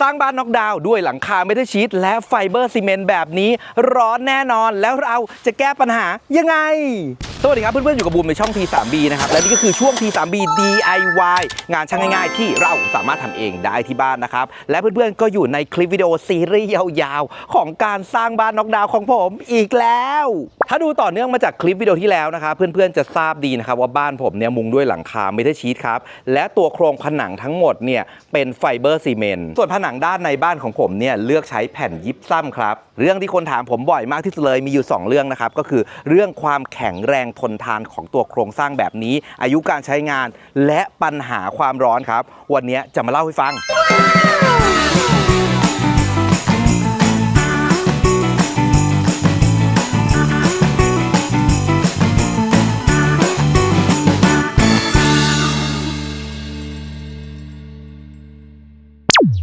สร้างบ้านน็อกดาวน์ด้วยหลังคาเมทัลชีตและไฟเบอร์ซีเมนต์แบบนี้ ร้อนแน่นอนแล้วเราจะแก้ปัญหายังไง สวัสดีครับเพื่อนๆ อยู่กับบูมในช่อง T3B นะครับ และนี่ก็คือช่วง T3B DIY งานช่างง่ายๆ ที่เราสามารถทำเองได้ที่บ้านนะครับ และเพื่อนๆ ก็อยู่ในคลิปวิดีโอซีรีส์ยาวๆ ของการสร้างบ้านน็อกดาวน์ของผมอีกแล้ว ถ้าดูต่อเนื่องมาจากคลิปวิดีโอที่แล้วนะครับ เพื่อนๆ จะทราบดีนะครับว่าบ้านผมเนี่ยมุงด้วยหลังคาเมทัลชีตครับ และตัวโครงผนังทั้งหมดเนี่ยเป็นไฟเบอร์ซีเมนต์ ส่วนผนังด้านในบ้านของผมเนี่ยเลือกใช้แผ่นยิปซัมครับ เรื่องที่คนถามผมบ่อยมากที่สุดเลยมีอยู่ 2 เรื่องนะครับ ก็คือเรื่องความแข็งแรงทนทานของตัวโครงสร้างแบบนี้ อายุการใช้งานและปัญหาความร้อนครับ วันนี้จะมาเล่าให้ฟัง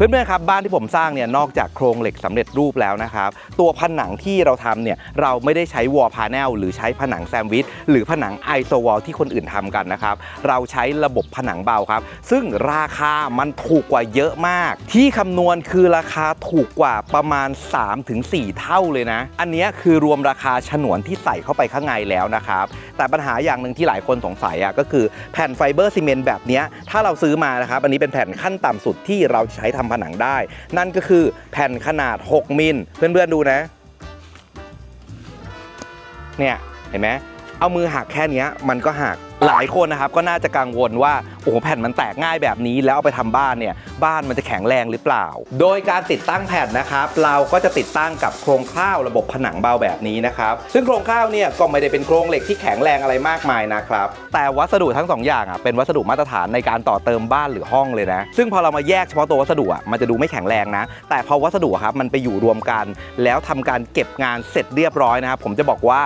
เพื่อนๆครับบ้านที่ผมสร้างเนี่ยนอกจากโครงเหล็กสำเร็จรูปแล้วนะครับตัวผนังที่เราทำเนี่ยเราไม่ได้ใช้วอลพาเนลหรือใช้ผนังแซมวิชหรือผนังไอโซวอลที่คนอื่นทำกันนะครับเราใช้ระบบผนังเบาครับ ซึ่งราคามันถูกกว่าเยอะมาก ที่คำนวณคือราคาถูกกว่าประมาณ 3-4 เท่าเลยนะ อันนี้คือรวมราคาฉนวนที่ใส่เข้าไปข้างในแล้วนะครับแต่ปัญหาอย่างหนึ่งที่หลายคนสงสัยอะก็คือแผ่นไฟเบอร์ซีเมนต์แบบนี้ถ้าเราซื้อมานะครับอันนี้เป็นแผ่นขั้นต่ำสุดที่เราใช้ทำผนังได้ นั่นก็คือแผ่นขนาด 6 มิล เพื่อนๆดูนะ เนี่ย เห็นไหมเอามือหักแค่นี้มันก็หัก หลายคนนะครับก็น่าจะกังวลว่าโอ้โหแผ่นมันแตกง่ายแบบนี้ แล้วเอาไปทำบ้านเนี่ยบ้านมันจะแข็งแรงหรือเปล่า โดยการติดตั้งแผ่นนะครับเราก็จะติดตั้งกับโครงข้าวระบบผนังเบาแบบนี้นะครับซึ่งโครงข้าวเนี่ยก็ไม่ได้เป็นโครงเหล็กที่แข็งแรงอะไรมากมายนะครับแต่วัสดุทั้งสองอย่างอะเป็นวัสดุมาตรฐานในการต่อเติมบ้านหรือห้องเลยนะ ซึ่งพอเรามาแยกเฉพาะตัววัสดุอะมันจะดูไม่แข็งแรงนะ แต่พอวัสดุครับมันไปอยู่รวมกัน แล้วทำการเก็บงานเสร็จเรียบร้อยนะครับผมจะบอกว่า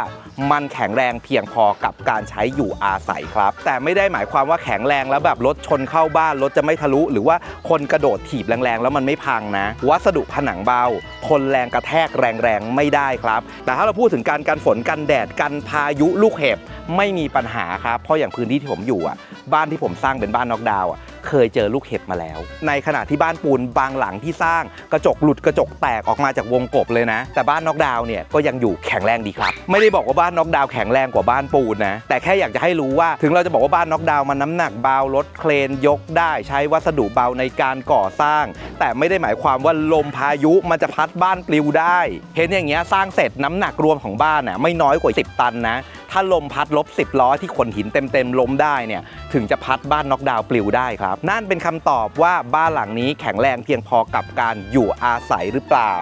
มันแข็งแรงเพียงพอกับการใช้อยู่อาศัยครับ แต่ไม่ได้หมายความว่าแข็งแรงแล้วแบบรถชนเข้าบ้านรถจะไม่ทะลุ หรือว่าคนกระโดดถีบแรงๆ แล้วมันไม่พังนะ วัสดุผนังเบาทนแรงกระแทกแรงๆ ไม่ได้ครับ แต่ถ้าเราพูดถึงการกันฝนกันแดดกันพายุลูกเห็บไม่มีปัญหาครับเพราะอย่างพื้นที่ที่ผมอยู่อะบ้านที่ผมสร้างเป็นบ้านนอกดาวน์อะ เคยเจอลูกเห็บมาแล้ว ในขณะที่บ้านปูนบางหลังที่สร้างกระจกหลุดกระจกแตกออกมาจากวงกบเลยนะ แต่บ้านน็อกดาวน์เนี่ยก็ยังอยู่แข็งแรงดีครับ ไม่ได้บอกว่าบ้านน็อกดาวน์แข็งแรงกว่าบ้านปูนนะแต่แค่อยากจะให้รู้ว่าถึงเราจะบอกว่าบ้านน็อกดาวน์มันน้ำหนักเบารถเครนยกได้ใช้วัสดุเบาในการก่อสร้าง แต่ไม่ได้หมายความว่าลมพายุมันจะพัดบ้านปลิวได้ เห็นอย่างเงี้ยสร้างเสร็จน้ำหนักรวมของบ้านน่ะไม่น้อยกว่า 10 ตันนะ ถ้าลมพัดลบ 10 ล้อที่ขนหินเต็มๆล้มได้เนี่ยถึงจะพัดบ้านน็อกดาวน์ปลิวได้ครับ นั่นเป็นคำตอบว่าบ้านหลังนี้แข็งแรงเพียงพอกับการอยู่อาศัยหรือเปล่า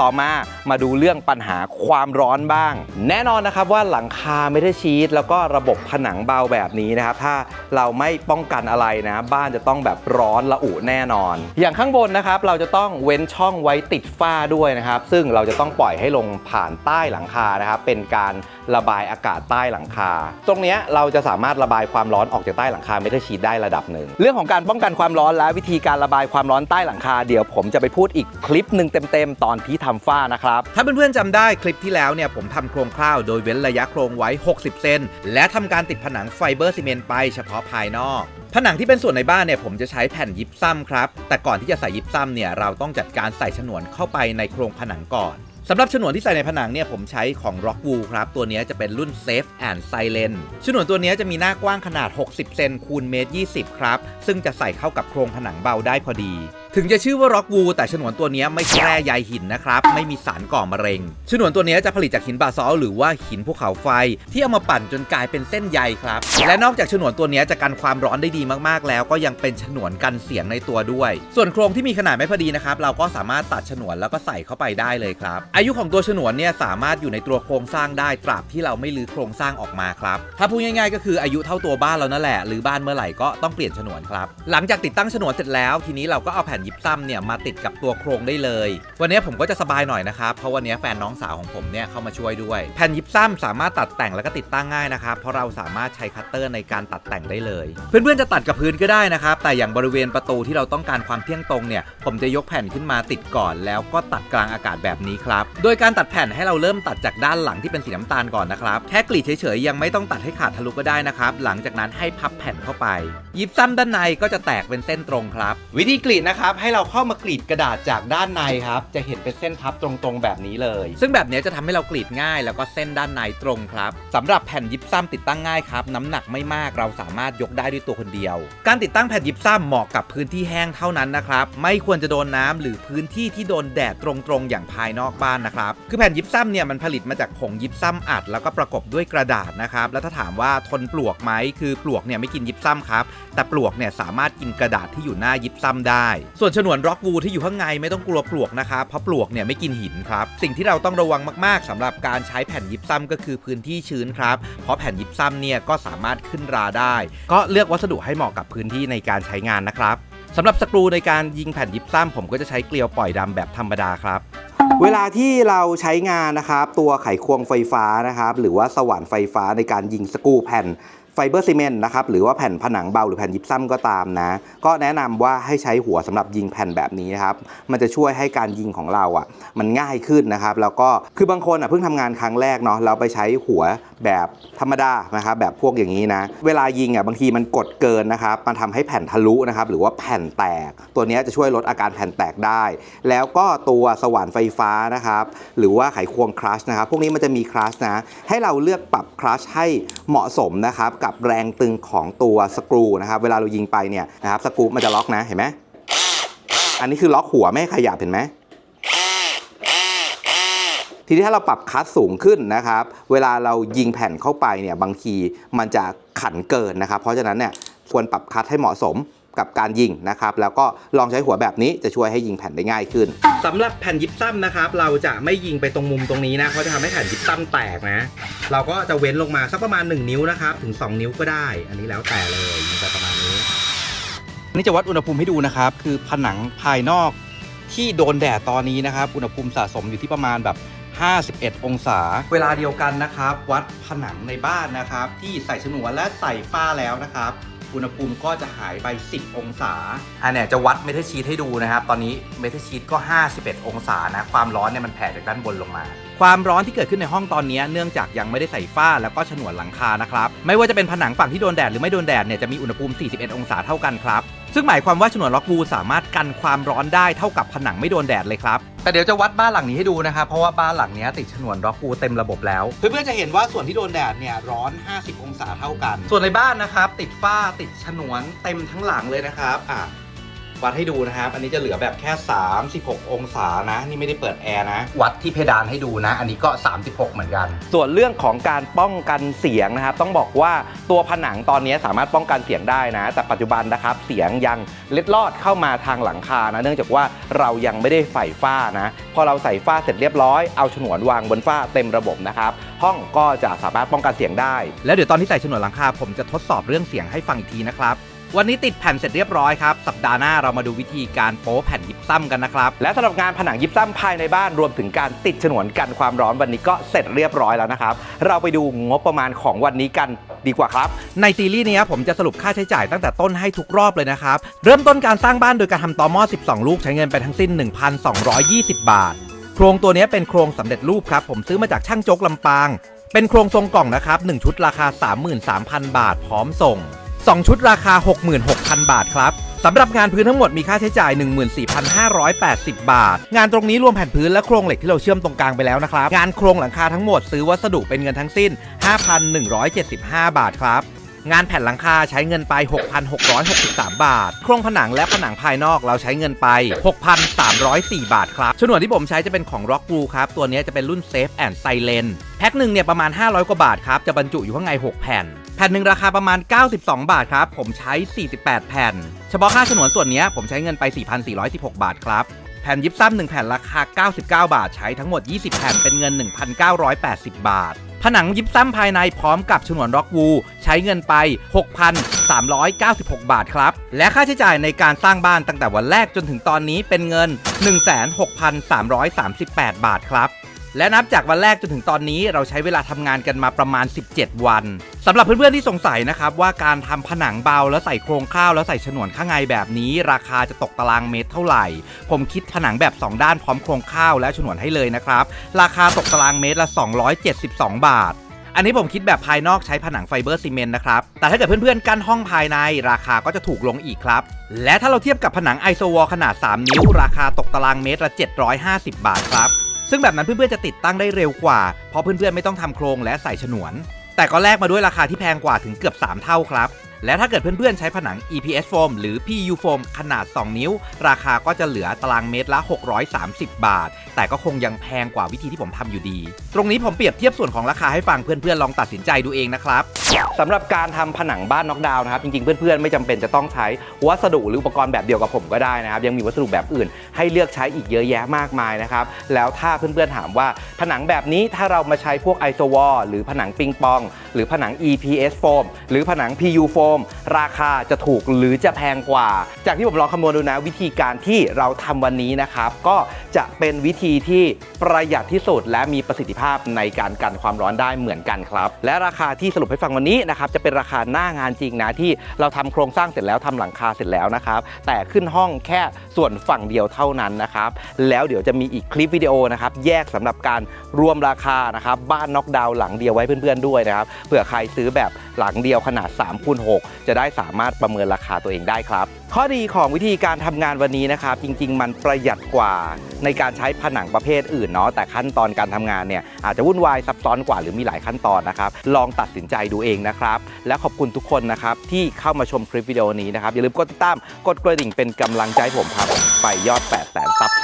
ต่อมามาดูเรื่องปัญหาความร้อนบ้าง แน่นอนนะครับว่าหลังคาไม่ได้ชีตแล้วก็ระบบผนังเบาแบบนี้นะครับถ้าเราไม่ป้องกันอะไรนะ บ้านจะต้องแบบร้อนระอุแน่นอน อย่างข้างบนนะครับเราจะต้องเว้นช่องไว้ติดฝ้าด้วยนะครับ ซึ่งเราจะต้องปล่อยให้ลงผ่านใต้หลังคานะครับเป็นการระบายอากาศใต้ต้หลังคา ตรงนี้เราจะสามารถระบายความร้อนออกจากใต้หลังคาไม่ได้ชีตได้ระดับหนึ่ง เรื่องของการป้องกันความร้อนและวิธีการระบายความร้อนใต้หลังคา เดี๋ยวผมจะไปพูดอีกคลิปหนึ่งเต็มๆ ตอนที่ทำฝ้านะครับ ถ้าเพื่อนๆจำได้คลิปที่แล้วเนี่ยผมทำโครงคร่าวโดยเว้นระยะโครงไว้ 60 เซนและทำการติดผนังไฟเบอร์ซีเมนต์ไปเฉพาะภายนอกผนังที่เป็นส่วนในบ้านเนี่ยผมจะใช้แผ่นยิปซัมครับ แต่ก่อนที่จะใส่ยิปซัมเนี่ยเราต้องจัดการใส่ฉนวนเข้าไปในโครงผนังก่อน สำหรับฉนวนที่ใส่ในผนังเนี่ยผมใช้ของ Rockwool ครับ ตัวนี้จะเป็นรุ่น Safe and Silent ฉนวนตัวนี้จะมีหน้ากว้างขนาด 60 เซนคูณเมตร 20 ครับ ซึ่งจะใส่เข้ากับโครงผนังเบาได้พอดี ถึงจะชื่อว่า Rockwool แต่ฉนวนตัวนี้ไม่ใช่แร่ใยหินนะครับ ไม่มีสารก่อมะเร็ง ฉนวนตัวนี้จะผลิตจากหินบาซอลหรือว่าหินภูเขาไฟ ที่เอามาปั่นจนกลายเป็นเส้นใยครับ และนอกจากฉนวนตัวนี้จะกันความร้อนได้ดีมากๆ แล้วก็ยังเป็นฉนวนกันเสียงในตัวด้วย ส่วนโครงที่มีขนาดไม่พอดีนะครับ เราก็สามารถตัดฉนวนแล้วก็ใส่เข้าไปได้เลยครับ อายุของตัวฉนวนเนี่ยสามารถอยู่ในตัวโครงสร้างได้ตราบที่เราไม่รื้อโครงสร้างออกมาครับ ถ้าพูดง่ายๆ ก็คืออายุเท่าตัวบ้านเรานั่นแหละหรือบ้านเมื่อไหร่ก็ต้องเปลี่ยนฉนวนครับ หลังจากติดตั้งฉนวนเสร็จแล้ว ทีนี้เราก็เอาแผ่นยิปซัมเนี่ยมาติดกับตัวโครงได้เลย วันนี้ผมก็จะสบายหน่อยนะครับ เพราะวันนี้แฟนน้องสาวของผมเนี่ยเข้ามาช่วยด้วยแผ่นยิปซัมสามารถตัดแต่งแล้วก็ติดตั้งง่ายนะครับเพราะเราสามารถใช้คัตเตอร์ในการตัดแต่งได้เลย เพื่อนๆจะตัดกับพื้นก็ได้นะครับแต่อย่างบริเวณประตูที่เราต้องการความเที่ยงตรงเนี่ยผมจะยกแผ่นขึ้นมาติดก่อน แล้วก็ตัดกลางอากาศแบบนี้ครับโดยการตัดแผ่นให้เราเริ่มตัดจากด้านหลังที่เป็นสีน้ำตาลก่อนนะครับแค่กรีดเฉยๆยังไม่ต้องตัดให้ขาดทะลุก็ได้นะครับหลังจากนั้นให้พับแผ่นเข้าไป ยิบซ้ำด้านในก็จะแตกเป็นเส้นตรงครับ วิธีกรีดนะครับนะครับ ให้เราเข้ามากรีดกระดาษจากด้านในครับ จะเห็นเป็นเส้นพับตรงๆแบบนี้เลย ซึ่งแบบนี้จะทำให้เรากรีดง่าย แล้วก็เส้นด้านในตรงครับสำหรับแผ่นยิปซัมติดตั้งง่ายครับ น้ำหนักไม่มากเราสามารถยกได้ด้วยตัวคนเดียว การติดตั้งแผ่นยิปซัมเหมาะกับพื้นที่แห้งเท่านั้นนะครับ ไม่ควรจะโดนน้ำหรือพื้นที่ที่โดนแดดตรงๆ อย่างภายนอกบ้านนะครับ คือแผ่นยิปซัมเนี่ยมันผลิตมาจากผงยิปซัมอัด แล้วก็ประกบด้วยกระดาษนะครับ แล้วถ้าถามว่าทนปลวกไหมคือปลวกเนี่ยไม่กินยิปซัมครับ แต่ปลวกเนี่ยสามารถกินกระดาษที่อยู่หน้ายิปซัมได้ส่วนฉนวนร็อกวูที่อยู่ข้างในไม่ต้องกลัวปลวกนะครับเพราะปลวกเนี่ยไม่กินหินครับ สิ่งที่เราต้องระวังมากๆสำหรับการใช้แผ่นยิปซัมก็คือพื้นที่ชื้นครับ เพราะแผ่นยิปซัมเนี่ยก็สามารถขึ้นราได้ ก็เลือกวัสดุให้เหมาะกับพื้นที่ในการใช้งานนะครับสำหรับสกรูในการยิงแผ่นยิปซัมผมก็จะใช้เกลียวปล่อยดำแบบธรรมดาครับเวลาที่เราใช้งานนะครับ ตัวไขควงไฟฟ้านะครับ หรือว่าสว่านไฟฟ้าในการยิงสกรูแผ่น ไฟเบอร์ซีเมนต์นะครับหรือว่าแผ่นผนังเบาหรือแผ่นยิปซัมก็ตามนะ ก็แนะนำว่าให้ใช้หัวสำหรับยิงแผ่นแบบนี้นะครับ มันจะช่วยให้การยิงของเราอะมันง่ายขึ้นนะครับ แล้วก็คือบางคนอะเพิ่งทำงานครั้งแรกเนาะเราไปใช้หัวแบบธรรมดานะครับแบบพวกอย่างนี้นะ เวลายิงอะบางทีมันกดเกินนะครับมันทำให้แผ่นทะลุนะครับหรือว่าแผ่นแตก ตัวนี้จะช่วยลดอาการแผ่นแตกได้ แล้วก็ตัวสว่านไฟฟ้านะครับหรือว่าไขควงคลัชนะครับพวกนี้มันจะมีคลัชนะให้เราเลือกปรับคลัชให้เหมาะสมนะครับกับแรงตึงของตัวสกรูนะครับ เวลาเรายิงไปเนี่ยนะครับสกรูมันจะล็อกนะเห็นไหมอันนี้คือล็อกหัวไม่ให้ขยับเห็นไหมทีนี้ถ้าเราปรับคัสสูงขึ้นนะครับ เวลาเรายิงแผ่นเข้าไปเนี่ยบางทีมันจะขันเกินนะครับ เพราะฉะนั้นเนี่ยควรปรับคัสให้เหมาะสม กับการยิงนะครับแล้วก็ลองใช้หัวแบบนี้จะช่วยให้ยิงแผ่นได้ง่ายขึ้นสำหรับแผ่นยิปซัมนะครับเราจะไม่ยิงไปตรงมุมตรงนี้นะเพราะจะทำให้แผ่นยิปซัมแตกนะ เราก็จะเว้นลงมาสักประมาณ 1 นิ้วนะครับถึง 2 นิ้วก็ได้ อันนี้แล้วแต่เลยยิงไปประมาณนี้นี่จะวัดอุณหภูมิให้ดูนะครับคือผนังภายนอกที่โดนแดดตอนนี้นะครับอุณหภูมิสะสมอยู่ที่ประมาณแบบ51 องศา เวลาเดียวกันนะครับ วัดผนังในบ้านนะครับ ที่ใส่ฉนวนและใส่ฝ้าแล้วนะครับ อุณหภูมิก็จะหายไป 10 องศา อันเนี้ยจะวัดเมทัลชีตให้ดูนะครับ ตอนนี้เมทัลชีตก็ 51 องศานะ ความร้อนเนี่ยมันแผ่จากด้านบนลงมา ความร้อนที่เกิดขึ้นในห้องตอนนี้เนื่องจากยังไม่ได้ใส่ฝ้าแล้วก็ฉนวนหลังคานะครับ ไม่ว่าจะเป็นผนังฝั่งที่โดนแดดหรือไม่โดนแดดเนี่ยจะมีอุณหภูมิ 41 องศาเท่ากันครับ ซึ่งหมายความว่าฉนวนล็อกวูสามารถกันความร้อนได้เท่ากับผนังไม่โดนแดดเลยครับ แต่เดี๋ยวจะวัดบ้านหลังนี้ให้ดูนะครับเพราะว่าบ้านหลังนี้ติดฉนวนล็อกวูเต็มระบบแล้ว เพื่อนๆจะเห็นว่าส่วนที่โดนแดดเนี่ยร้อน 50 องศาเท่ากัน ส่วนในบ้านนะครับติดฝ้าติดฉนวนเต็มทั้งหลังเลยนะครับอะ วัดให้ดูนะครับ อันนี้จะเหลือแบบแค่ 36 องศานะ นี่ไม่ได้เปิดแอร์นะ วัดที่เพดานให้ดูนะ อันนี้ก็ 36 เหมือนกัน ส่วนเรื่องของการป้องกันเสียงนะครับ ต้องบอกว่าตัวผนังตอนนี้สามารถป้องกันเสียงได้นะ แต่ปัจจุบันนะครับ เสียงยังเล็ดลอดเข้ามาทางหลังคานะ เนื่องจากว่าเรายังไม่ได้ใส่ฝ้านะ พอเราใส่ฝ้าเสร็จเรียบร้อย เอาฉนวนวางบนฝ้าเต็มระบบนะครับ ห้องก็จะสามารถป้องกันเสียงได้ แล้วเดี๋ยวตอนที่ใส่ฉนวนหลังคาผมจะทดสอบเรื่องเสียงให้ฟังอีกทีนะครับ วันนี้ติดแผ่นเสร็จเรียบร้อยครับ สัปดาห์หน้าเรามาดูวิธีการโป๊แผ่นยิปซัมกันนะครับ และสำหรับงานผนังยิปซัมภายในบ้านรวมถึงการติดฉนวนกันความร้อนวันนี้ก็เสร็จเรียบร้อยแล้วนะครับ เราไปดูงบประมาณของวันนี้กันดีกว่าครับ ในซีรีส์นี้ผมจะสรุปค่าใช้จ่ายตั้งแต่ต้นให้ทุกรอบเลยนะครับ เริ่มต้นการสร้างบ้านโดยการทำตอหม้อ12 ลูกใช้เงินไปทั้งสิ้น 1,220 บาท โครงตัวนี้เป็นโครงสำเร็จรูปครับ ผมซื้อมาจากช่างโจ๊กลำปาง เป็นโครงทรงกล่องนะครับ1ชุดราคา 33,000 บาท พร้อมส่ง 2 ชุดราคา 66,000 บาทครับสำหรับงานพื้นทั้งหมดมีค่าใช้จ่าย 14,580 บาท งานตรงนี้รวมแผ่นพื้นและโครงเหล็กที่เราเชื่อมตรงกลางไปแล้วนะครับ งานโครงหลังคาทั้งหมดซื้อวัสดุเป็นเงินทั้งสิ้น 5,175 บาทครับงานแผ่นหลังคาใช้เงินไป 6,663 บาท โครงผนังและผนังภายนอกเราใช้เงินไป 6,304 บาทครับฉนวนที่ผมใช้จะเป็นของ Rock Wool ครับ ตัวนี้จะเป็นรุ่น Safe and Silent แพ็คหนึ่งเนี่ยประมาณ 500 กว่าบาทครับ จะบรรจุอยู่ข้างใน 6 แผ่น แผ่นหนึ่งราคาประมาณ 92 บาทครับ ผมใช้ 48 แผ่น เฉพาะค่าฉนวนส่วนนี้ผมใช้เงินไป 4,416 บาทครับ แผ่นยิปซัม1แผ่นราคา 99 บาท ใช้ทั้งหมด 20 แผ่นเป็นเงิน 1,980 บาท ผนังยิปซัมภายในพร้อมกับฉนวนร็อกวูใช้เงินไป 6,396 บาทครับ และค่าใช้จ่ายในการสร้างบ้านตั้งแต่วันแรกจนถึงตอนนี้เป็นเงิน 16,338 บาทครับ และนับจากวันแรกจนถึงตอนนี้เราใช้เวลาทำงานกันมาประมาณ 17 วันสำหรับเพื่อนๆที่สงสัยนะครับว่าการทำผนังเบาแล้วใส่โครงข้าวแล้วใส่ฉนวนข้างในแบบนี้ ราคาจะตกตารางเมตรเท่าไหร่ ผมคิดผนังแบบ 2 ด้านพร้อมโครงข้าวและฉนวนให้เลยนะครับ ราคาตกตารางเมตรละ 272 บาทอันนี้ผมคิดแบบภายนอกใช้ผนังไฟเบอร์ซีเมนต์นะครับ แต่ถ้าเกิดเพื่อนๆ กั้นห้องภายในราคาก็จะถูกลงอีกครับ และถ้าเราเทียบกับผนังไอโซวอลขนาด 3 นิ้ว ราคาตกตารางเมตรละ 750 บาทครับ ซึ่งแบบนั้นเพื่อนๆจะติดตั้งได้เร็วกว่า เพราะเพื่อนๆไม่ต้องทำโครงและใส่ฉนวน แต่ก็แลกมาด้วยราคาที่แพงกว่าถึงเกือบ 3 เท่าครับ และถ้าเกิดเพื่อนๆใช้ผนัง EPS foam หรือ PU foam ขนาด 2 นิ้ว ราคาก็จะเหลือตารางเมตรละ 630 บาท แต่ก็คงยังแพงกว่าวิธีที่ผมทำอยู่ดี ตรงนี้ผมเปรียบเทียบส่วนของราคาให้ฟังเพื่อนๆลองตัดสินใจดูเองนะครับสำหรับการทำผนังบ้านน็อกดาวน์นะครับจริงๆ เพื่อนๆไม่จำเป็นจะต้องใช้วัสดุหรืออุปกรณ์แบบเดียวกับผมก็ได้นะครับยังมีวัสดุแบบอื่น ให้เลือกใช้อีกเยอะแยะมากมายนะครับแล้วถ้าเพื่อนๆถามว่าผนังแบบนี้ถ้าเรามาใช้พวกไอโซวอลหรือผนังปิงปอง หรือผนัง EPS foam หรือผนัง PU foam ราคาจะถูกหรือจะแพงกว่า จากที่ผมลองคำนวณดูนะ วิธีการที่เราทำวันนี้นะครับ ก็จะเป็นวิธีที่ประหยัดที่สุด และมีประสิทธิภาพในการกันความร้อนได้เหมือนกันครับ และราคาที่สรุปให้ฟังวันนี้นะครับจะเป็นราคาหน้างานจริงนะที่เราทำโครงสร้างเสร็จแล้วทำหลังคาเสร็จแล้วนะครับ แต่ขึ้นห้องแค่ส่วนฝั่งเดียวเท่านั้นนะครับ แล้วเดี๋ยวจะมีอีกคลิปวิดีโอนะครับแยกสำหรับการรวมราคานะครับบ้านน็อกดาวน์หลังเดียวไว้เพื่อนๆด้วยนะครับเผื่อใครซื้อแบบ หลังเดียวขนาด3คูณ6จะได้สามารถประเมินราคาตัวเองได้ครับ ข้อดีของวิธีการทำงานวันนี้นะครับ จริง ๆ มันประหยัดกว่าในการใช้ผนังประเภทอื่นเนาะแต่ขั้นตอนการทำงานเนี่ยอาจจะวุ่นวายซับซ้อนกว่าหรือมีหลายขั้นตอนนะครับ ลองตัดสินใจดูเองนะครับ และขอบคุณทุกคนนะครับที่เข้ามาชมคลิปวิดีโอนี้นะครับอย่าลืมกดติดตามกดกระดิ่งเป็นกำลังใจผมครับไปยอด8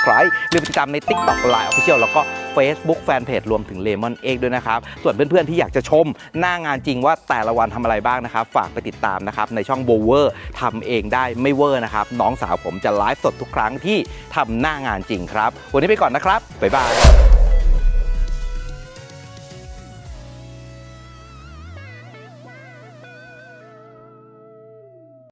subscribe หรือไปติดตามใน TikTok Line Official แล้วก็ Facebook Fanpage รวมถึง Lemon Egg ด้วยนะครับ ส่วนเพื่อนๆที่อยากจะชมหน้างานจริงว่าแต่ละวันทำอะไรบ้างนะครับ ฝากไปติดตามนะครับ ในช่อง w o w e r ทำเองได้ไม่เวอร์นะครับ น้องสาวผมจะไลฟ์สดทุกครั้งที่ทำหน้างานจริงครับ วันนี้ไปก่อนนะครับบ๊ายบาย